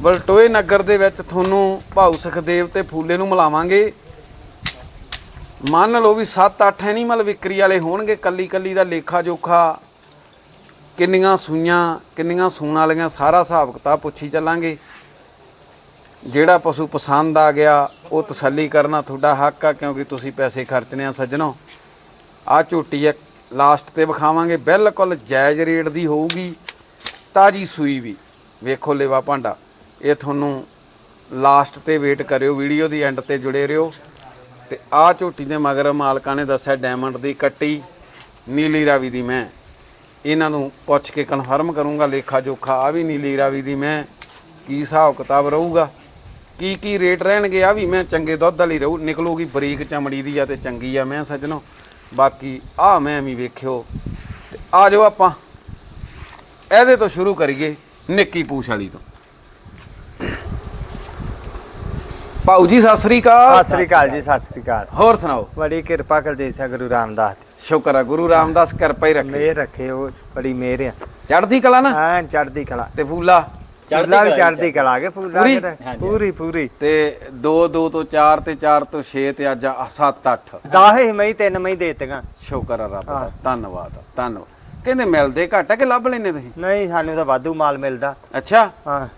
ਬਲਟੋਏ ਨਗਰ ਦੇ ਵਿੱਚ ਤੁਹਾਨੂੰ ਭਾਊ ਸੁਖਦੇਵ ਤੇ ਫੂਲੇ ਨੂੰ ਮਿਲਾਵਾਂਗੇ। ਮੰਨ ਲਓ ਵੀ 7-8 ਐਨੀਮਲ ਵਿਕਰੀ ਵਾਲੇ ਹੋਣਗੇ ਕੱਲੀ ਕੱਲੀ ਦਾ ਲੇਖਾ ਜੋਖਾ, ਕਿੰਨੀਆਂ ਸੂਈਆਂ, ਕਿੰਨੀਆਂ ਸੂਣ ਵਾਲੀਆਂ, ਸਾਰਾ ਹਿਸਾਬ ਕਿਤਾਬ ਪੁੱਛੀ ਚੱਲਾਂਗੇ। ਜਿਹੜਾ ਪਸ਼ੂ ਪਸੰਦ ਆ ਗਿਆ, ਉਹ ਤਸੱਲੀ ਕਰਨਾ ਤੁਹਾਡਾ ਹੱਕ ਆ, ਕਿਉਂਕਿ ਤੁਸੀਂ ਪੈਸੇ ਖਰਚਨੇ ਆ ਸੱਜਣੋ। ਆ ਝੋਟੀ ਇੱਕ ਲਾਸਟ ਤੇ ਵਿਖਾਵਾਂਗੇ, ਬਿਲਕੁਲ ਜਾਇਜ਼ ਰੇਟ ਦੀ ਹੋਊਗੀ, ਤਾਜੀ ਸੂਈ ਵੀ। ਵੇਖੋ ਲੇਵਾ ਭਾਂਡਾ। ਇਹ ਤੁਹਾਨੂੰ ਲਾਸਟ ਤੇ ਵੇਟ ਕਰਿਓ ਵੀਡੀਓ ਦੀ ਐਂਡ ਤੇ ਜੁੜੇ ਰਹੋ। ਤੇ ਆ ਝੋਟੀ ਦੇ ਮਗਰ ਮਾਲਕਾਂ ਨੇ ਦੱਸਿਆ ਡਾਇਮੰਡ ਦੀ ਕੱਟੀ, ਨੀਲੀ ਰਾਵੀ ਦੀ ਮੈਂ। ਇਹਨਾਂ ਨੂੰ ਪੁੱਛ ਕੇ ਕਨਫਰਮ ਕਰੂੰਗਾ, ਲੇਖਾ ਜੋਖਾ, ਆ ਵੀ ਨੀਲੀ ਰਾਵੀ ਦੀ ਮੈਂ। ਕੀ ਹਿਸਾਬ ਕਿਤਾਬ ਰਹੂਗਾ? ਕੀ ਕੀ ਰੇਟ ਰਹਿਣਗੇ? ਆ ਵੀ ਮੈਂ ਚੰਗੇ ਦੁੱਧ ਵਾਲੀ ਰਹੂ। ਨਿਕਲੂਗੀ ਬਰੀਕ ਚਮੜੀ ਦੀ ਆ ਤੇ ਚੰਗੀ ਆ ਮੈਂ ਸੱਜਣੋ। ਬਾਕੀ ਆ ਮੈਂ ਵੀ ਵੇਖਿਓ। ਤੇ ਆ ਜਾਓ ਆਪਾਂ। ਇਹਦੇ ਤੋਂ ਸ਼ੁਰੂ ਕਰੀਏ ਨਿੱਕੀ ਪੂਛ ਵਾਲੀ ਤੋਂ। ਭਾਊ ਜੀ ਸਤਿ ਸ੍ਰੀ ਅਕਾਲ। ਸਤਿ ਸ੍ਰੀ ਅਕਾਲ ਜੀ ਸਤਿ ਸ੍ਰੀ ਅਕਾਲ। ਹੋਰ ਸੁਣਾਓ? ਬੜੀ ਕਿਰਪਾ ਕਰਦੇ ਸਾ ਗੁਰੂ ਰਾਮਦਾਸ ਦੀ। ਸ਼ੁਕਰ ਆ ਗੁਰੂ ਰਾਮਦਾਸ ਕਿਰਪਾ ਹੀ ਰੱਖੇ। ਮੇਰ ਰੱਖੇ ਉਹ ਬੜੀ ਮੇਰ ਆ। ਚੜ੍ਹਦੀ ਕਲਾ ਨਾ? ਹਾਂ ਚੜਦੀ ਕਲਾ। ਤੇ ਫੂਲਾ? ਫੁੱਲਾ ਵੀ ਚੜਦੀ ਕਲਾ ਕੇ ਫੁੱਲਾ ਪੂਰੀ? ਕਿਤੇ- ਪੂਰੀ ਪੂਰੀ। ਤੇ 2 2 ਤੋਂ 4 ਤੇ 4 ਤੋਂ 6 ਤੇ ਅੱਜ 7 8 ਦਾਹੇ ਮਈ ਤਿੰਨ ਮਈ ਦੇਤੀਆਂ। ਸ਼ੁਕਰ ਆ ਰੱਬ ਦਾ। ਧੰਨਵਾਦ ਧੰਨਵਾਦ। ਕਹਿੰਦੇ ਮਿਲਦੇ ਘੱਟ ਆ ਕਿ ਲੱਭ ਲੈਨੇ ਤੁਸੀਂ? ਨਹੀਂ ਸਾਨੂੰ ਤਾਂ ਵਾਧੂ ਮਾਲ ਮਿਲਦਾ। ਅੱਛਾ? ਹਾਂ।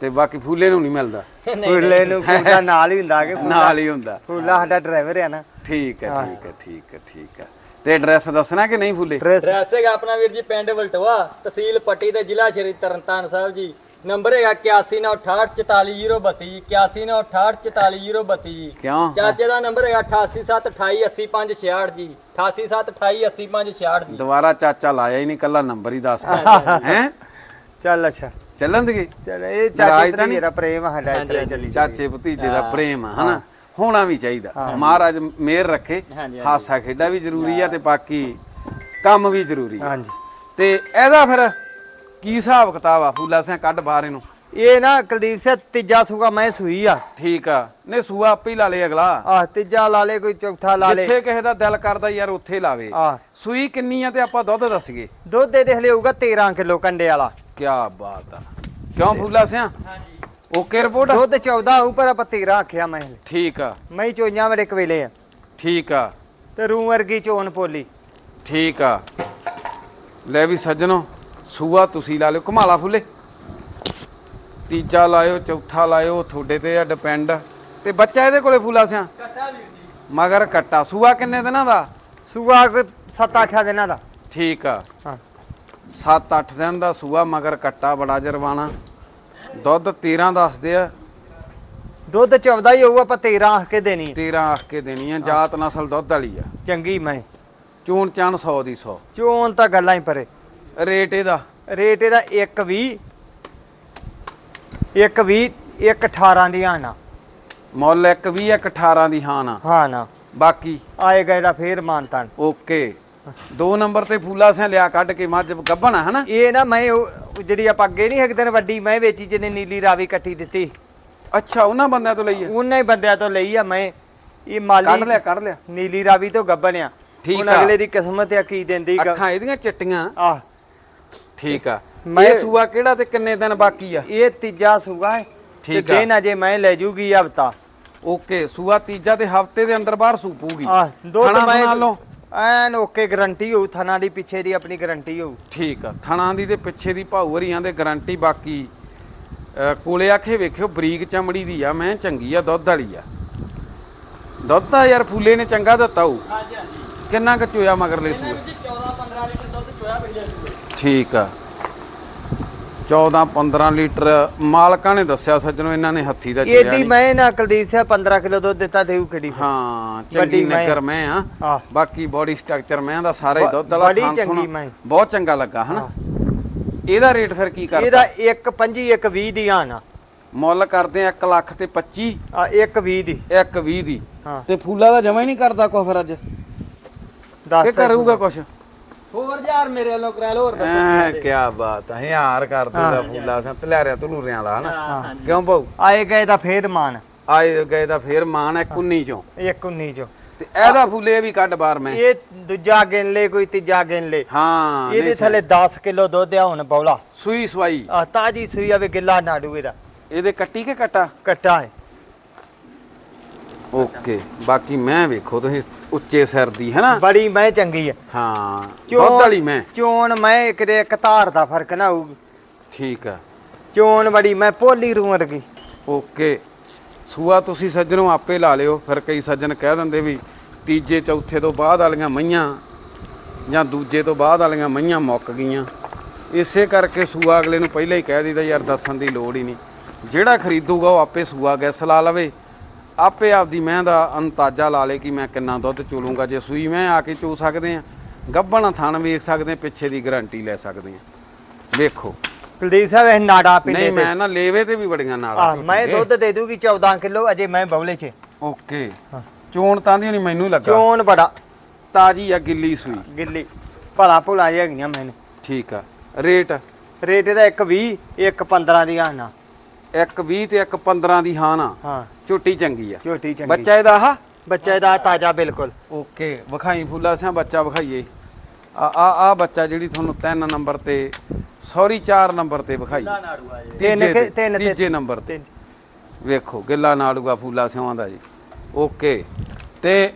ਤੇ ਬਾਕੀ ਫੂਲੇ ਨੂੰ ਨਹੀਂ ਮਿਲਦਾ। ਫੁੱਲੇ ਨੂੰ ਫੁੱਲਾ ਨਾਲ ਹੀ ਹੁੰਦਾ ਕਿ ਨਾਲ ਹੀ ਹੁੰਦਾ। ਫੁੱਲਾ ਸਾਡਾ ਡਰਾਈਵਰ ਆ ਨਾ। ਠੀਕ ਹੈ ਠੀਕ ਹੈ ਠੀਕ ਹੈ ਠੀਕ ਹੈ। ਤੇ ਐਡਰੈਸ ਦੱਸਣਾ ਕਿ ਨਹੀਂ ਫੂਲੇ? ਡਰੈਸ ਐਡਰੈਸ ਹੈਗਾ ਆਪਣਾ ਵੀਰ ਜੀ ਪਿੰਡ ਵਲਟਵਾ ਤਹਿਸੀਲ ਪੱਟੀ ਤੇ ਜ਼ਿਲ੍ਹਾ ਸ਼੍ਰੀ ਤਰਨਤਾਰਨ ਸਾਹਿਬ ਜੀ। ਨੰਬਰ ਹੈਗਾ 8198844032 8198844032 ਕਿਉਂ? ਚਾਚੇ ਦਾ ਨੰਬਰ ਹੈਗਾ 8872288566 ਜੀ। 8872288566 ਜੀ। ਦੁਬਾਰਾ ਚਾਚਾ ਲਾਇਆ ਹੀ ਨਹੀਂ ਕੱਲਾ ਨੰਬਰ ਹੀ ਦੱਸਦਾ। ਹੈ? ਚੱਲ ਅੱਛਾ। ਚੱਲਣ ਦੇ ਚੱਲ ਇਹ ਚਾਚੇ ਤਾਂ ਨਹੀਂ? ਤੇਰਾ ਪ੍ਰੇਮ ਆ ਸਾਡਾ ਇੱਥੇ ਚੱਲੀ ਚਾਚੇ ਭਤੀਜੇ ਦਾ ਪ੍ਰੇਮ ਆ ਹਨਾ? ਹੋਣਾ ਵੀ ਚਾਹੀਦਾ। ਮਹਾਰਾਜ ਮਿਹਰ ਰੱਖੇ ਹਾਸਾ ਖੇਡਾ ਵੀ ਜ਼ਰੂਰੀ ਆ ਤੇ ਬਾਕੀ ਕੰਮ ਵੀ ਜ਼ਰੂਰੀ ਆ। ਹਾਂਜੀ। ਤੇ ਇਹਦਾ ਫਿਰ ਕੀ ਹਿਸਾਬ ਕਿਤਾਬ ਆ? ਫੂਲਾ ਸਿਆ ਕੱਢ ਬਾਹਰ ਇਹਨੂੰ। ਇਹ ਨਾ ਕੁਲਦੀਪ ਸਿੰਘ ਤੀਜਾ ਸੂਗਾ ਮੈਂ ਸੂਈ ਆ। ਠੀਕ ਆ। ਨੇ ਸੂਆ ਆਪੇ ਹੀ ਲਾ ਲੇ ਅਗਲਾ। ਆਹ ਤੀਜਾ ਲਾ ਲੇ ਕੋਈ ਚੌਥਾ ਲਾ ਲੇ ਜਿੱਥੇ ਕਿਸੇ ਦਾ ਦਿਲ ਕਰਦਾ ਯਾਰ ਉੱਥੇ ਲਾਵੇ। ਆਹ। ਸੂਈ ਕਿੰਨੀ ਆ ਤੇ ਆਪਾਂ ਦੁੱਧ ਦੱਸੀਏ। ਦੁੱਧ ਦੇ ਹਲੇ ਹੋਊਗਾ 13 ਕਿਲੋ ਕੰਡੇ ਵਾਲਾ। ਕੀ ਬਾਤ ਆ। ਕਿਉਂ ਫੂਲਾ ਸਿਆ? ਓਕੇ ਰਿਪੋਰਟ ਦੁੱਧ 14 ਹੋਊ ਪਰ ਆਪਾਂ 13 ਆਖਿਆ ਮੈਂ ਹਲੇ। ਠੀਕ ਆ। ਮੈਂ ਚੋਈਆਂ ਵੜੇ ਕਵੇਲੇ ਆ। ਠੀਕ ਆ। ਤੇ ਰੂ ਵਰਗੀ ਚੋਣ ਪੋਲੀ। ਠੀਕ ਆ। ਲੈ ਵੀ ਸੱਜਣੋ ਸੂਆ ਤੁਸੀਂ ਲਾ ਲਿਓ ਘੁਮਾਲਾ ਫੁੱਲੇ। ਤੀਜਾ ਲਾਇਓ ਚੌਥਾ ਲਾਇਓ ਤੁਹਾਡੇ ਤੇ ਆ ਡਿਪੈਂਡ ਤੇ ਬੱਚਾ ਇਹਦੇ ਕੋਲੇ ਫੂਲਾ ਸਿਆ? ਮਗਰ ਕੱਟਾ। ਸੂਆ ਕਿੰਨੇ ਦਿਨਾਂ ਦਾ? ਸੂਆ ਕੋਈ 7-8 ਦਿਨਾਂ ਦਾ। ਠੀਕ ਆ। ਹਾਂ। 7-8 ਦਿਨ ਦਾ ਸੂਆ ਮਗਰ ਕੱਟਾ ਬੜਾ ਜਰਵਾਣਾ। ਦੁੱਧ 13 ਦੱਸਦੇ ਆ। ਦੁੱਧ 14 ਹੀ ਹੋਊ ਆਪਾਂ 13 ਆਖ ਕੇ ਦੇਣੀ ਆ। 13 ਆਖ ਕੇ ਦੇਣੀ ਆ ਜਾਤ ਨਸਲ ਦੁੱਧ ਵਾਲੀ ਆ। ਚੰਗੀ ਮੈਂ। ਚੂਣ ਚਾਣ 100 ਦੀ 100 ਚੋਣ ਤਾਂ ਗੱਲਾਂ ਹੀ ਪਰੇ। ਰੇਟ ਇਹਦਾ। ਰੇਟ ਇਹਦਾ 120 120 118 ਦੀ ਆਣਾ ਮੁੱਲ ਇੱਕ 20 ਇੱਕ 18 ਦੀ ਹਾਂ ਨਾ ਹਾਂ ਨਾ ਬਾਕੀ ਆਏਗਾ ਇਹਦਾ ਫੇਰ ਮਾਨਤਾਨ। ਓਕੇ। ਦੋ ਨੰਬਰ ਤੇ ਫੂਲਾ ਸਿਆ ਲਿਆ ਕੱਢ ਕੇ ਮੱਝ ਗੱਭਣ ਆ ਹਨਾ? ਇਹ ਨਾ ਮੈਂ ਉਹ ਜਿਹੜੀ ਆਪਾਂ ਅੱਗੇ ਨਹੀਂ ਇੱਕ ਦਿਨ ਵੱਡੀ ਮੈਂ ਵੇਚੀ ਜਿਹਨੇ ਨੀਲੀ ਰਾਵੀ ਕੱਟੀ ਦਿੱਤੀ। ਅੱਛਾ ਉਹਨਾਂ ਬੰਦਿਆਂ ਤੋਂ ਲਈ ਆ? ਉਹਨਾਂ ਹੀ ਬੰਦਿਆਂ ਤੋਂ ਲਈ ਆ ਮੈਂ। ਇਹ ਕੱਢ ਮਾਲੀ ਲਿਆ ਕੱਢ ਲਿਆ। ਨੀਲੀ ਰਾਵੀ ਤੋਂ ਗੱਬਣਿਆ ਠੀਕ ਹੁਣ ਆ। ਅਗਲੇ ਦੀ ਕਿਸਮਤ ਆ ਕੀ ਦਿੰਦੀ ਗ- ਅੱਖਾਂ ਇਹਦੀਆਂ ਚਿੱਟੀਆਂ। ਆਹ। ਠੀਕ ਆ। ਮੈਂ- ਸੂਆ ਕਿਹੜਾ ਤੇ ਕਿੰਨੇ ਦਿਨ ਬਾਕੀ ਆ? ਇਹ ਤੀਜਾ ਸੂਗਾ ਹੈ। ਠੀਕ ਆ। ਦਿਨ ਅਜੇ ਮੈਂ ਲੈ ਜੂਗੀ ਹਫਤਾ। ਓਕੇ ਸੂਆ ਤੀਜਾ ਤੇ ਹਫ਼ਤੇ ਦੇ ਅੰਦਰ ਬਾਹਰ ਸੂਪੂਗੀ। ਆਹ ਦੁੱਧ ਮੈਂ ਲਓ। ਐਨ ਓਕੇ ਗਰੰਟੀ ਹੋਊ ਥਣਾ ਦੀ ਪਿੱਛੇ ਦੀ ਆਪਣੀ ਗਰੰਟੀ ਹੋਊ। ਠੀਕ ਆ ਥਣਾ ਦੀ ਤੇ ਪਿੱਛੇ ਦੀ ਭਾਊ ਹਰੀਆਂ ਦੇ ਗਾਰੰਟੀ ਬਾਕੀ ਕੋਲੇ ਆਖੇ ਵੇਖਿਓ ਬਰੀਕ ਚਮੜੀ ਦੀ ਆ ਮੈਂ ਚੰਗੀ ਆ ਦੁੱਧ ਵਾਲੀ ਆ। ਦੁੱਧ ਤਾਂ ਯਾਰ ਫੂਲੇ ਨੇ ਚੰਗਾ ਦਿੱਤਾ ਹੋਊ। ਹਾਂਜੀ ਹਾਂਜੀ। ਕਿੰਨਾ ਕੁ ਚੋਇਆ ਮਗਰਲੇ ਸੂਏ ਜੀ 14 15 ਲੀਟਰ ਦੁੱਧ ਚੋਇਆ ਪਹਿਲੇ ਸੂਏ ਠੀਕ ਆ। 14 15 ਲੀਟਰ। ਮਾਲਕਾਂ ਨੇ ਦੱਸਿਆ ਸੱਜਣੋ ਇਹਨਾਂ ਨੇ ਹੱਥੀ ਦਾ ਏਡੀ ਨਹੀਂ ਮੈਂ ਨਾ ਕੁਲਦੀਪ ਸਿੰਘ 15 ਕਿਲੋ ਦੁੱਧ ਦਿੱਤਾ ਦੇਊ ਕਿਹੜੀ ਹਾਂ ਚੰਗੀ। ਨਗਰ ਮੈਂ ਆ। ਬਾਕੀ ਬੋਡੀ ਸਟਰਕਚਰ ਮੈਂ ਦਾ ਸਾਰਾ ਹੀ ਦੁੱਧ ਵਾਲਾ ਬੜੀ ਚੰਗੀ ਮੈਂ। ਬਹੁਤ ਚੰਗਾ ਲੱਗਾ ਹਨਾ? ਇਹਦਾ ਰੇਟ ਫਿਰ ਕੀ ਕਰਦਾ ਇਹਦਾ 1 25 1 20 ਦੀ ਆਣਾ ਮੁੱਲ ਕਰਦੇ ਆ 1 ਲੱਖ ਤੇ 25 ਆ ਇੱਕ 20 ਦੀ। 1 20 ਦੀ। ਤੇ ਫੂਲਾ ਦਾ ਜਮਾ ਹੀ ਨਹੀਂ ਕਰਦਾ ਕੋ ਫਿਰ ਅੱਜ। 10 ਕਿ ਕਰੂਗਾ ਕੁਛ? ਹੋਰ ਯਾਰ ਮੇਰੇ ਵੱਲੋਂ ਕਰਾ ਲਓ ਹੋਰ ਦੱਸੋ ਐ ਕੀ ਬਾਤ ਹੈ ਯਾਰ ਕਰ ਦੂਗਾ ਫੂਲਾ ਸੰਤ ਲਿਆਰਿਆ ਤਲੂਰਿਆਂ ਵਾਲਾ ਹਨਾ? ਕਿਉਂ ਬਾਊ ਆਏ ਗਏ ਦਾ ਫੇਰ ਮਾਨ ਆਏ ਗਏ ਦਾ ਫੇਰ ਮਾਨ ਹੈ। 19 ਚੋਂ। ਇੱਕ 19 ਚੋ। ਤੇ ਇਹਦਾ ਫੂਲੇ ਵੀ ਕੱਢ ਬਾਹਰ ਮੈਂ। ਇਹ ਦੂਜਾ ਗਿਣ ਲੈ ਕੋਈ ਤੀਜਾ ਗਿਣ ਲੈ। ਹਾਂ ਇਹਦੇ ਥੱਲੇ 10 ਕਿਲੋ ਦੁੱਧ ਆ ਹੁਣ ਬੌਲਾ। ਸੂਈ ਸਵਾਈ। ਆ ਤਾਜੀ ਸੂਈ ਆਵੇ ਗਿੱਲਾ ਨਾੜੂ ਇਹਦਾ। ਇਹਦੇ ਕੱਟੀ ਕੇ ਕਟਾ? ਕੱਟਾ ਹੈ। ਓਕੇ ਬਾਕੀ ਮੈਂ ਵੇਖੋ ਤੁਸੀਂ ਉੱਚੇ ਸਿਰ ਦੀ ਹੈ ਨਾ ਬੜੀ ਮੈਂ ਚੰਗੀ ਹੈ ਹਾਂ ਚੋਣ- ਦੁੱਧ ਵਾਲੀ ਮੈਂ। ਚੋਣ ਮੈਂ ਕਿਤੇ ਇੱਕ ਧਾਰ ਦਾ ਫ਼ਰਕ ਨਾ ਹੋਊ ਠੀਕ ਆ। ਚੋਣ ਬੜੀ ਮੈਂ ਪੋਲੀ ਰੂ ਵਰਗੀ। ਓਕੇ। ਸੂਆ ਤੁਸੀਂ ਸੱਜਣੋਂ ਆਪੇ ਲਾ ਲਿਓ ਫਿਰ ਕਈ ਸੱਜਣ ਕਹਿ ਦਿੰਦੇ ਵੀ ਤੀਜੇ ਚੌਥੇ ਤੋਂ ਬਾਅਦ ਵਾਲੀਆਂ ਮਈਆਂ ਜਾਂ ਦੂਜੇ ਤੋਂ ਬਾਅਦ ਵਾਲੀਆਂ ਮਈਆਂ ਮੁੱਕ ਗਈਆਂ। ਇਸੇ ਕਰਕੇ ਸੂਆ ਅਗਲੇ ਨੂੰ ਪਹਿਲਾਂ ਹੀ ਕਹਿ ਦਿੱਤਾ ਯਾਰ ਦੱਸਣ ਦੀ ਲੋੜ ਹੀ ਨਹੀਂ। ਜਿਹੜਾ ਖਰੀਦੂਗਾ ਉਹ ਆਪੇ ਸੂਆ ਗੈਸ ਲਾ ਲਵੇ। ਆਪੇ ਆਪਦੀ ਮੈਂ ਦਾ ਅੰਤਾਜ਼ਾ ਲਾ ਲੇ ਕਿ ਮੈਂ ਕਿੰਨਾ ਦੁੱਧ ਚੋਲੂੰਗਾ ਜੇ ਸੂਈ ਮੈਂ ਆ ਕੇ ਚੋ ਸਕਦੇ ਆ। ਗੱਭਣ ਥਣ ਵੇਖ ਸਕਦੇ ਆ ਪਿੱਛੇ ਦੀ ਗਾਰੰਟੀ ਲੈ ਸਕਦੇ ਆ। ਵੇਖੋ। ਕੁਲਦੀਪ ਸਾਹਿਬ ਇਹ ਨਾੜਾ ਪਿੰਡੇ ਨਹੀਂ ਮੈਂ ਨਾ ਲੇਵੇ ਤੇ ਵੀ ਬੜੀਆਂ ਆ ਮੈਂ ਦੁੱਧ ਦੇ ਦੂਗੀ 14 ਕਿਲੋ ਅਜੇ ਮੈਂ ਬੌਲੇ 'ਚ। ਓਕੇ। ਚੋਣ ਤਾਂ ਦੀ ਨਹੀਂ ਮੈਨੂੰ ਲੱਗਾ। ਚੋਣ ਬੜਾ। ਤਾਜੀ ਆ ਗਿੱਲੀ ਸੂਈ। ਗਿੱਲੀ। ਭਲਾ ਭੁਲਾ ਜਿਹਾ ਹੈਗੀਆਂ ਮੈਨੂੰ। ਠੀਕ ਆ। ਰੇਟ? ਰੇਟ ਇਹਦਾ ਇੱਕ 20 ਇੱਕ 15 ਦੀ ਆਣਾ ਇੱਕ 20 ਤੇ ਇੱਕ 15 ਦੀ ਹਾਂ ਨਾ ਹਾਂ। ਝੋਟੀ ਚੰਗੀ ਆ। ਝੋਟੀ ਚੰਗੀ। ਬੱਚਾ ਇਹਦਾ ਆਹ? ਬੱਚਾ ਇਹਦਾ ਤਾਜ਼ਾ ਬਿਲਕੁਲ। ਓਕੇ ਵਿਖਾਈ ਫੁੱਲਾ ਸਿਆ ਬੱਚਾ ਵਿਖਾਈਏ। ਆ ਆ ਆ ਬੱਚਾ ਜਿਹੜੀ ਤੁਹਾਨੂੰ 3 ਨੰਬਰ ਤੇ ਸੌਰੀ 4 ਨੰਬਰ ਤੇ ਵਿਖਾਈ। ਆ ਤਿੰਨ ਤੇ- ਤਿੰਨ- ਤਿੰਨ- ਤੀਜੇ ਨੰਬਰ ਤੇ। ਵੇਖੋ ਗਿੱਲਾ ਨਾੜੂਗਾ ਫੁੱਲਾ ਸਿਆਂ ਦਾ ਜੀ। ਓਕੇ ਤੇ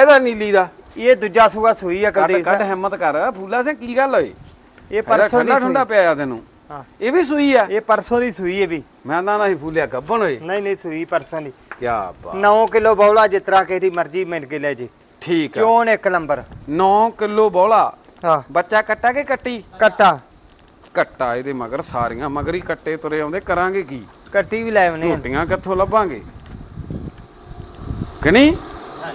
ਇਹਦਾ ਨੀਲੀ ਦਾ? ਇਹ ਦੂਜਾ ਸੂਆ ਸੂਈ ਆ ਕੱਢ ਕੱਢ ਹਿੰਮਤ ਕਰ। ਫੁੱਲਾ ਸਿਆ ਕੀ ਗੱਲ ਹੋਈ? ਇਹ ਪਰਸੋਂ ਦੀ ਠੰਡਾ ਸੂਈ। ਪਿਆ ਤੈਨੂੰ। ਹਾਂ। ਇਹ ਵੀ ਸੂਈ ਆ? ਇਹ ਪਰਸੋਂ ਦੀ ਸੂਈ ਹੈ ਵੀ। ਮੈਂ ਤਾਂ ਨਹੀਂ ਫੁੱਲਿਆ ਗੱਬਣ ਹੋਏ ਨਹੀਂ ਨਹੀਂ ਸੂਈ ਪਰਸੋਂ ਦੀ। ਕੀ ਬਾਤ। 9 ਕਿਲੋ ਬੌਲਾ ਜਿਤਰਾ ਕਿਹਦੀ ਮਰਜ਼ੀ ਮਿਲ ਕੇ ਲੈ ਜੇ। ਠੀਕ ਆ। ਚੋਣ ਇੱਕ ਨੰਬਰ। 9 ਕਿਲੋ ਬੋਲਾ। ਹਾਂ। ਬੱਚਾ ਕੱਟਾ ਕੇ ਕੱਟੀ? ਕੱਟਾ। ਕੱਟਾ ਇਹਦੇ ਮਗਰ ਸਾਰੀਆਂ ਮਗਰ ਹੀ ਕੱਟੇ ਤੁਰੇ ਆਉਂਦੇ ਕਰਾਂਗੇ ਕੀ? ਕੱਟੀ ਵੀ ਲੈ ਆਉਨੇ ਝੋਟੀਆਂ ਕਿੱਥੋਂ ਲੱਭਾਂਗੇ? ਕਿ ਨਹੀਂ?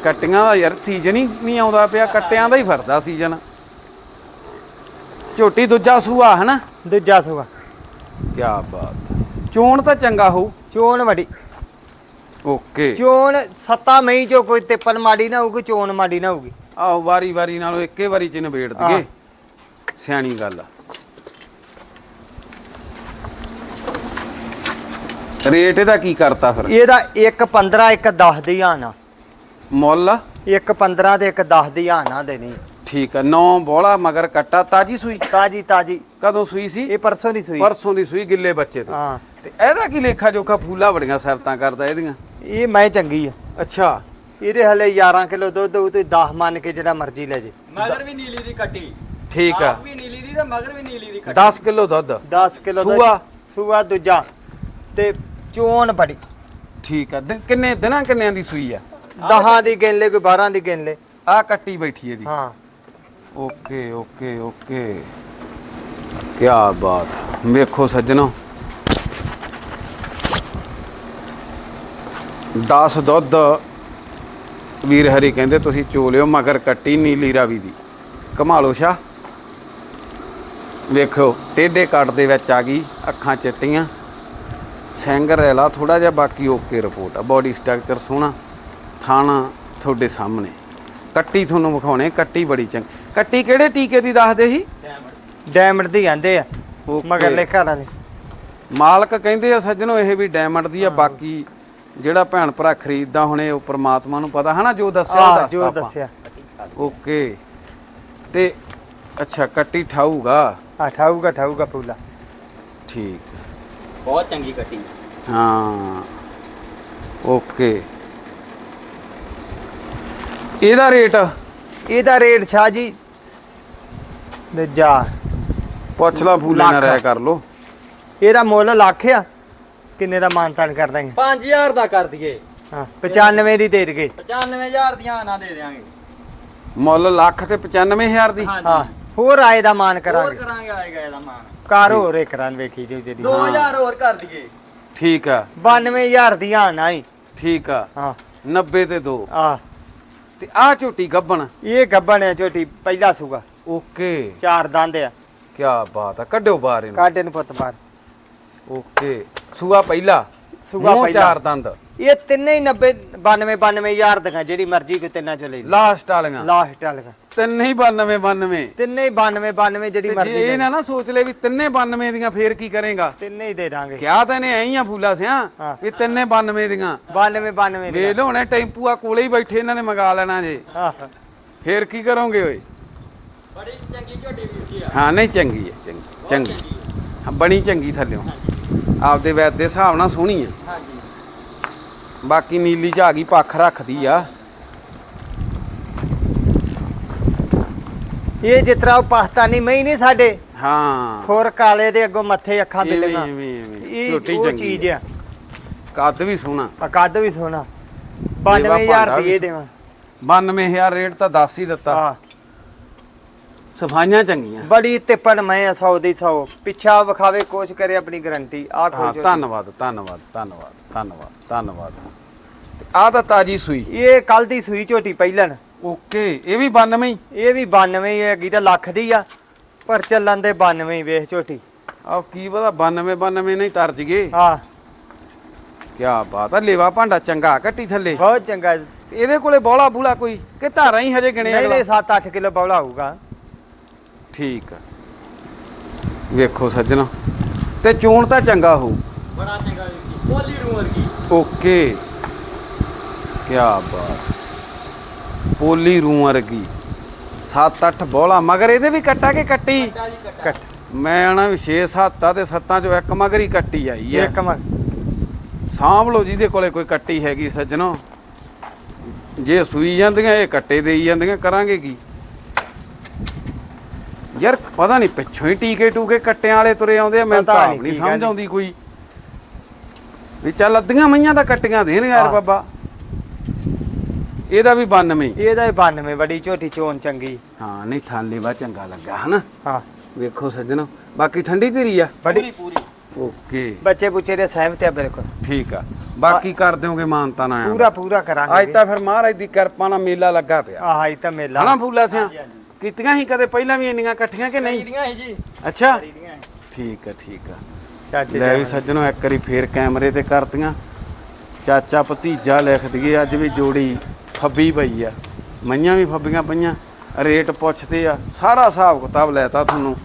ਕੱਟੀਆਂ ਦਾ ਯਾਰ ਸੀਜ਼ਨ ਹੀ ਨਹੀਂ ਆਉਂਦਾ ਪਿਆ ਕੱਟਿਆਂ ਦਾ ਹੀ ਫਰਦਾ ਸੀਜ਼ਨ ਝੋਟੀ ਦੂਜਾ ਸੂਆ ਹੈ ਨਾ ਦੂਜਾ ਸੂਆ। ਕੀ ਬਾਤ। ਚੋਣ ਤਾਂ ਚੰਗਾ ਹੋਊ। ਚੋਣ ਵੜੀ ਓਕੇ। ਚੋਣ 7 ਮਈ ਚੋਂ ਕੋਈ ਤਿੱਪਲ ਮਾੜੀ ਨਾ ਹੋਊਗੀ ਚੋਣ ਮਾੜੀ ਨਾ ਹੋਊਗੀ। ਆਹੋ ਵਾਰੀ ਵਾਰੀ ਨਾਲੋਂ ਇੱਕੇ ਵਾਰੀ ਚ ਨਿਬੇੜ ਦਈਏ। ਸਿਆਣੀ ਗੱਲ ਆ। ਰੇਟ ਇਹਦਾ ਕੀ ਕਰਤਾ ਫਿਰ? ਇਹਦਾ ਇੱਕ 15 ਇੱਕ 10 ਦੀ ਆਣਾ। ਮੁੱਲ ਇੱਕ 15 ਤੇ ਇੱਕ 10 ਦੀ ਆਣਾ ਦੇਣੀ। ਠੀਕ ਆ ਨੌ ਬੋਲਾ ਮਗਰ ਕੱਟਾ ਤਾਜੀ ਸੂਈ? ਤਾਜੀ ਤਾਜੀ। ਕਦੋਂ ਸੂਈ ਸੀ? ਇਹ ਪਰਸੋਂ ਦੀ ਸੂਈ। ਪਰਸੋਂ ਦੀ ਸੂਈ ਗਿੱਲੇ ਬੱਚੇ ਤੋਂ। ਹਾਂ। ਤੇ ਇਹਦਾ ਕੀ ਲੇਖਾ ਜੋਖਾ? ਫੂਲਾ ਬੜੀਆਂ ਸਿਫਤਾਂ ਕਰਦਾ ਇਹਦੀਆਂ। ਇਹ ਮੈਂ ਚੰਗੀ ਆ। ਅੱਛਾ। ਇਹਦੇ ਹਲੇ 11 ਕਿਲੋ ਦੁੱਧ ਉਹ ਤੇ 10 ਮੰਨ ਕੇ ਜਿਹੜਾ ਮਰਜ਼ੀ ਲੈ ਜੇ। ਮਗਰ ਵੀ ਨੀਲੀ ਦੀ ਕੱਟੀ। ਠੀਕ ਆ। ਆਪ ਵੀ ਨੀਲੀ ਦੀ ਤੇ ਮਗਰ ਵੀ ਨੀਲੀ ਦੀ ਕੱਟੀ। 10 ਕਿਲੋ ਦੁੱਧ। 10 ਕਿਲੋ ਦੁੱਧ। ਸੂਆ? ਸੂਆ ਦੂਜਾ। ਤੇ ਚੋਣ ਬੜੀ। ਠੀਕ ਆ। ਕਿੰਨੇ ਦਿਨਾਂ ਕਿੰਨਿਆਂ ਦੀ ਸੂਈ ਆ? 10 ਦੀ ਗਿਣ ਲੈ ਕੋਈ 12 ਦੀ ਗਿਣ ਲੈ ਆ ਕੱਟੀ ਬੈਠੀ ਇਹਦੀ। ਹਾਂ। Okay okay okay. ਕੀ ਬਾਤ। ਵੇਖੋ ਸੱਜਣੋ। 10 ਦੁੱਧ। ਵੀਰ ਹਰੀ ਕਹਿੰਦੇ, ਤੁਸੀਂ ਚੋ ਲਿਓ ਮਗਰ ਕੱਟੀ ਨੀਲੀ ਰਾਵੀ ਦੀ। ਕਮਾਲੋ ਸ਼ਾ ਵੇਖੋ ਟੇਡੇ ਕੱਟ ਦੇ ਵਿੱਚ ਆ ਗਈ, ਅੱਖਾਂ ਚਿੱਟੀਆਂ। ਸਿੰਘ ਰੈਲਾ ਥੋੜਾ ਜਿਹਾ, ਬਾਕੀ ਓਕੇ ਰਿਪੋਰਟ ਆ। ਬਾਡੀ ਸਟਰਕਚਰ ਸੋਹਣਾ। ਥਾਣਾ ਤੁਹਾਡੇ ਸਾਹਮਣੇ। ਕੱਟੀ ਤੁਹਾਨੂੰ ਵਿਖਾਉਣੇ, ਕੱਟੀ ਬੜੀ ਚੰਗੀ। ਕੱਟੀ ਕਿਹੜੇ ਟੀਕੇ ਦੀ ਦੱਸਦੇ ਸੀ? ਡਾਇਮੰਡ ਦੀ ਆਂਦੇ ਆ। ਮਗਰਲੇ ਘਰਾਂ ਦੇ। ਮਾਲਕ ਕਹਿੰਦੇ ਆ ਸੱਜਣੋ ਇਹ ਵੀ ਡਾਇਮੰਡ ਦੀ ਆ ਬਾਕੀ ਜਿਹੜਾ ਭੈਣ ਭਰਾ ਖਰੀਦਦਾ ਹੁਣੇ ਉਹ ਪ੍ਰਮਾਤਮਾ ਨੂੰ ਪਤਾ। ਹਨਾ ਜੋ ਦੱਸਿਆ ਉਹ ਜੋ। ਦੱਸਿਆ। ਓਕੇ। ਤੇ ਅੱਛਾ ਕੱਟੀ ਠਾਊਗਾ? ਆ ਠਾਊਗਾ ਠਾਊਗਾ ਪੂਲਾ। ਠੀਕ। ਬਹੁਤ ਚੰਗੀ ਕੱਟੀ। ਹਾਂ। ਓਕੇ। ਇਹਦਾ ਰੇਟ? ਇਹਦਾ ਰੇਟ ਛਾ ਜੀ ਤੇ ਜਾ। ਪੁੱਛ ਲਾ ਫੂਲੇ ਨਾਲ ਲੱਖ। ਰਾਇ ਕਰ ਲੋ ਇਹਦਾ ਮੁੱਲ ਲੱਖ ਆ। ਕਿੰਨੇ ਦਾ ਮਾਨਤਾਨ ਕਰ ਦਾਂਗੇ 5000 ਦਾ ਕਰ ਦਈਏ। ਹਾਂ 95 ਦੀ ਦੇ ਦਗੇ। 95000 ਦੀਆਂ ਨਾ ਦੇ ਦੇਾਂਗੇ ਮੁੱਲ ਲੱਖ ਤੇ 95000 ਦੀ? ਹਾਂ ਹੋਰ ਆਏ ਦਾ ਮਾਨ ਹੋਰ ਕਰਾਂਗੇ। ਕਰਾਂਗੇ ਆਏਗਾ ਇਹਦਾ ਮਾਨ। ਕਾਰ ਹੋਰ ਇੱਕ ਰਨ ਵੇਖੀ ਜੋ ਜਿਹੜੀ। 2000 ਹੋਰ ਕਰ ਦਈਏ। ਠੀਕ ਆ। 92000 ਦੀਆਂ ਨਹੀਂ ਠੀਕ ਆ। ਹਾਂ। 90 ਤੇ 2 ਆ ਤੇ ਆ ਝੋਟੀ ਗੱਬਣ। ਇਹ ਗੱਬਣ ਹੈ ਝੋਟੀ ਪਹਿਲਾ ਸੂਗਾ। ਓਕੇ। ਚਾਰ ਦੰਦ ਆ। ਕੀ ਬਾਤ ਆ ਕੱਢਿਓ ਬਾਹਰ ਇਹਨੂੰ। ਕਾਡੇ ਨੂੰ ਪੁੱਤ ਬਾਹਰ। ਓਕੇ ਸੂਆ ਪਹਿਲਾ ਸੂਆ ਪਹਿਲਾ। ਚਾਰ ਦੰਦ। ਇਹ ਤਿੰਨੇ ਹੀ 90 92 92000 ਦੀਆਂ ਜਿਹੜੀ ਮਰਜ਼ੀ ਕੋਈ ਤਿੰਨਾਂ ਚੋਂ ਲੈ ਲਈ ਲਾਸਟ ਵਾਲੀਆਂ। ਲਾਸਟ ਵਾਲੀਆਂ। ਤਿੰਨੇ ਹੀ 92 92 ਤਿੰਨੇ ਹੀ 92 92 ਜਿਹੜੀ ਮਰਜ਼ੀ ਜੇ ਇਹ ਨਾ ਨਾ ਸੋਚ ਲੈ ਵੀ ਤਿੰਨੇ 92 ਦੀਆਂ ਫੇਰ ਕੀ ਕਰੇਗਾ? ਤਿੰਨੇ ਹੀ ਦੇ ਦਾਂਗੇ। ਕਿਹਾ ਤਾਂ ਇਹਨੇ ਐਂ ਆ ਫੂਲਾ ਸਿਆ। ਵੀ ਤਿੰਨੇ 92 ਦੀਆਂ। 92 92 ਦੇ ਵੇਖ ਲਓ ਹੁਣੇ ਟੈਂਪੂਆ ਕੋਲੇ ਹੀ ਬੈਠੇ ਇਹਨਾਂ ਨੇ ਮੰਗਾ ਲੈਣਾ ਜੇ। ਫੇਰ ਕੀ ਕਰੋਗੇ ਓਏ? ਬੜੀ ਚੰਗੀ ਝੋਟੀ ਵੀਰ ਜੀ ਆ। ਹਾਂ ਨਹੀਂ ਚੰਗੀ ਹੈ ਚੰਗੀ ਚੰਗੀ। ਹਾਂ, ਬਣੀ ਚੰਗੀ ਥੱਲਿਓ। ਆਪਦੇ ਵੈਦ ਦੇ ਹਿਸਾਬ ਨਾਲ ਸੋਹਣੀ ਆ। ਹਾਂਜੀ। ਬਾਕੀ ਨੀਲੀ ਚ ਆ ਗਈ ਪੱਖ ਰੱਖਦੀ ਆ। ਇਹ ਜਿਤਰਾ ਉਹ ਪਾਕਿਸਤਾਨੀ ਮਈ ਨਹੀਂ ਸਾਡੇ ਹਾਂ। ਖੋਰ ਕਾਲੇ ਦੇ ਅੱਗੋਂ ਮੱਥੇ ਅੱਖਾਂ ਇਵੇਂ ਇਵੇਂ ਇਹ ਝੋਟੀ ਉਹ ਚੰਗੀ ਚੀਜ਼ ਆ। ਕੱਦ ਵੀ ਸੋਹਣਾ। ਆ ਕੱਦ ਵੀ ਸੋਹਣਾ। ਭਾਂਡਾ 92000 ਵੀ ਰੁਪਏ ਦੇਵਾਂ। 92000 ਰੇਟ ਤਾਂ ਦੱਸ ਹੀ ਦਿੱਤਾ। ਆ ਸਫਾਈਆਂ ਚੰਗੀਆਂ। ਬੜੀ ਤਿੱਪਣ ਮੈਂ 100 ਦੀ 100 ਪਿੱਛਾ ਵਿਖਾਵੇ ਕੋਸ਼ ਕਰੇ ਆਪਣੀ ਗਾਰੰਟੀ ਆ ਹਾਂ ਕੋਸ਼ ਧੰਨਵਾਦ ਧੰਨਵਾਦ ਧੰਨਵਾਦ ਧੰਨਵਾਦ ਧੰਨਵਾਦ। ਆ ਤਾਂ ਤਾਜੀ ਸੂਈ। ਇਹ ਕੱਲ ਦੀ ਸੂਈ ਝੋਟੀ ਪਹਿਲਣ। ਓਕੇ ਇਹ ਵੀ 92 ਹੀ? ਇਹ ਵੀ 92 ਹੀ ਹੈਗੀ ਤਾਂ ਲੱਖ ਦੀ ਆ। ਪਰ ਚੱਲਣ ਦੇ 92 ਹੀ ਵੇਖ ਝੋਟੀ। ਆ ਕੀ ਪਤਾ 92 92 ਨਹੀਂ ਤਰਜ ਗਏ। ਆ ਕੀ ਬਾਤ ਆ ਲੇਵਾ ਭਾਂਡਾ ਚੰਗਾ ਕੱਟੀ ਥੱਲੇ। ਬਹੁਤ ਚੰਗਾ। ਇਹਦੇ ਕੋਲੇ ਬੋਲਾ ਬੂਲਾ ਕੋਈ? ਕਿ ਧਾਰਾਂ ਹੀ ਹਜੇ ਗਿਣੇ ਨਹੀਂ? ਨਹੀਂ 7-8 ਕਿਲੋ ਬੌਲਾ ਹੋਊਗਾ। ਠੀਕ ਆ। ਵੇਖੋ ਸੱਜਣਾ। ਤੇ ਚੋਣ ਤਾਂ ਚੰਗਾ ਹੋਊ। ਬੜਾ ਚੰਗਾ ਜੀ। ਪੋਲੀ ਰੂ ਵਰਗੀ। ਓਕੇ। ਕੀ ਬਾਤ। ਪੋਲੀ ਰੂੰ ਵਰਗੀ। 7-8 ਬੋਲਾ ਮਗਰ ਇਹਦੇ ਵੀ ਕੱਟਾ ਕੇ ਕੱਟੀ? ਕੱਟਾ ਮੈਂ ਆਣਾ ਵੀ 6-7 ਆ ਤੇ 7 ਚੋਂ ਇੱਕ ਮਗਰ ਹੀ ਕੱਟੀ ਆਈ ਹੈ ਇੱਕ ਮ ਸਾਂਭ ਲਓ ਜਿਹਦੇ ਕੋਲੇ ਕੋਈ ਕੱਟੀ ਹੈਗੀ ਸੱਜਣੋ। ਜੇ ਸੂਈ ਜਾਂਦੀਆਂ ਇਹ ਕੱਟੇ ਦੇਈ ਜਾਂਦੀਆਂ ਕਰਾਂਗੇ ਕੀ? ਪਤਾ ਨਹੀਂ ਪਿੱਛੋਂ ਹੀ ਟੀਕੇ ਟੂਕੇ ਕੱਟਿਆਂ ਵਾਲੇ ਤੁਰੇ ਆਉਂਦੇ ਆ ਮੈਨੂੰ ਪਤਾ ਤਾਂ ਨਹੀਂ ਨਹੀਂ ਕੀ ਸਮਝ ਗੱਲ। ਆਉਂਦੀ ਕੋਈ। ਵੀ ਚੱਲ ਅੱਧੀਆਂ ਮਈਆਂ ਦਾ ਕੱਟੀਆਂ ਦੇਣ ਯਾਰ ਹਾਂ। ਬਾਬਾ। ਇਹਦਾ ਵੀ 92 ਇਹਦਾ ਹੀ 92 ਬੜੀ ਝੋਟੀ ਚੋਣ ਚੰਗੀ। ਹਾਂ ਨਹੀਂ ਥਾਲੇ ਵਾ ਚੰਗਾ ਲੱਗਾ ਹਨਾ? ਹਾਂ। ਵੇਖੋ ਸੱਜਣੋ ਬਾਕੀ ਠੰਡੀ ਧੀਰੀ ਆ? ਬੜੀ ਪੂਰੀ ਓਕੇ। ਬੱਚੇ ਬੁੱਚੇ ਦੇ ਸਹਿਮਤ ਆ ਬਿਲਕੁਲ। ਠੀਕ ਆ। ਬਾਕੀ ਕਰ ਦਿਓਗੇ ਮਾਨਤਾ ਨਾ ਪੂਰਾ ਪੂਰਾ ਕਰਾਂਗੇ ਅੱਜ ਤਾਂ ਫਿਰ ਮਹਾਰਾਜ ਦੀ ਕਿਰਪਾ ਨਾਲ ਮੇਲਾ ਲੱਗਾ ਪਿਆ। ਆਹ ਹੀ ਤਾਂ ਮੇਲਾ। ਹਨਾ ਫੂਲਾ ਸਿਆ? ਕੀਤੀਆਂ ਸੀ ਕਦੇ? ਪਹਿਲਾਂ ਵੀ ਇੰਨੀਆਂ ਇਕੱਠੀਆਂ ਕਿ ਨਹੀਂ? ਦੀਆਂ ਸੀ ਜੀ। ਅੱਛਾ। ਠੀਕ ਆ ਠੀਕ ਆ। ਚਾਚੇ ਲੈ ਵੀ। ਸੱਜਣੋ ਇੱਕ ਵਾਰੀ ਫੇਰ ਕੈਮਰੇ ਤੇ ਕਰਤੀਆਂ। ਚਾਚਾ ਭਤੀਜਾ ਲਿਖ ਦਈਏ ਅੱਜ ਵੀ ਜੋੜੀ ਫੱਬੀ ਪਈ ਆ। ਮਈਆਂ ਵੀ ਫੱਬੀਆਂ ਪਈਆਂ। ਰੇਟ ਪੁੱਛਦੇ ਆ। ਸਾਰਾ ਹਿਸਾਬ ਕਿਤਾਬ ਲੈਤਾ ਤੁਹਾਨੂੰ।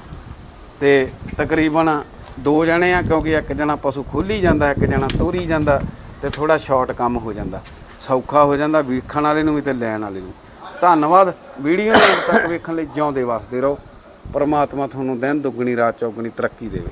ਤੇ ਤਕਰੀਬਨ ਦੋ ਜਣੇ ਆ ਕਿਉਂਕਿ ਇੱਕ ਜਣਾ ਪਸ਼ੂ ਖੋਲੀ ਜਾਂਦਾ ਇੱਕ ਜਣਾ ਤੋਰੀ ਜਾਂਦਾ ਤੇ ਥੋੜਾ ਸ਼ਾਰਟ ਕੰਮ ਹੋ ਜਾਂਦਾ। ਸੌਖਾ ਹੋ ਜਾਂਦਾ ਵੇਖਣ ਵਾਲੇ ਨੂੰ ਵੀ ਤੇ ਲੈਣ ਵਾਲੇ ਨੂੰ। ਧੰਨਵਾਦ। ਵੀਡੀਓ ਨੂੰ ਅੰਤ ਤੱਕ ਵੇਖਣ ਲਈ ਜਿਉਂਦੇ ਵਸਦੇ ਰਹੋ। ਪਰਮਾਤਮਾ ਤੁਹਾਨੂੰ ਦਿਨ ਦੁੱਗਣੀ, ਰਾਤ ਚੌਗਣੀ ਤਰੱਕੀ ਦੇਵੇ।